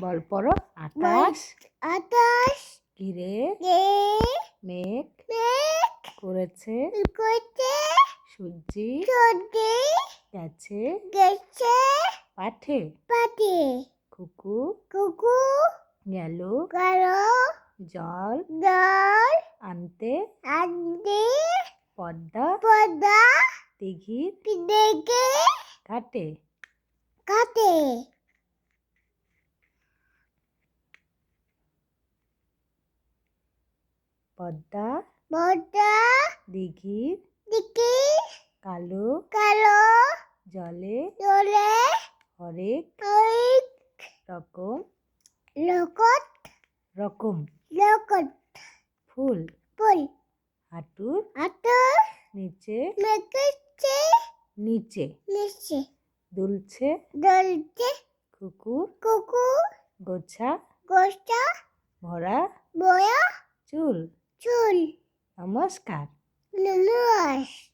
বল পড়ো। আকাশ আকাশ ঘিরে মেঘ। মেঘ। করেছে? করতে সূর্যি। চলতে গেছে? গেছে। পাঠে। পাটি কুকু। কুকু। গেল। কারও জল। দল আনতে। আদি পদ্মা। পদা দিঘির। দেখে ঘাটে কাটে। পদ্মা বদা দিঘির দিকে কালো কালো জলে দলে হরেক ওই রকম লোকত রকম লোকত ফুল ফুল হাঁটুর আতর নিচে মেকেছে নিচে নিচে দুলছে দলতে কুকুর কুকু গোছা গোষ্ঠা ভরা বয়া চুল চুল নমস্কার। নমস একটা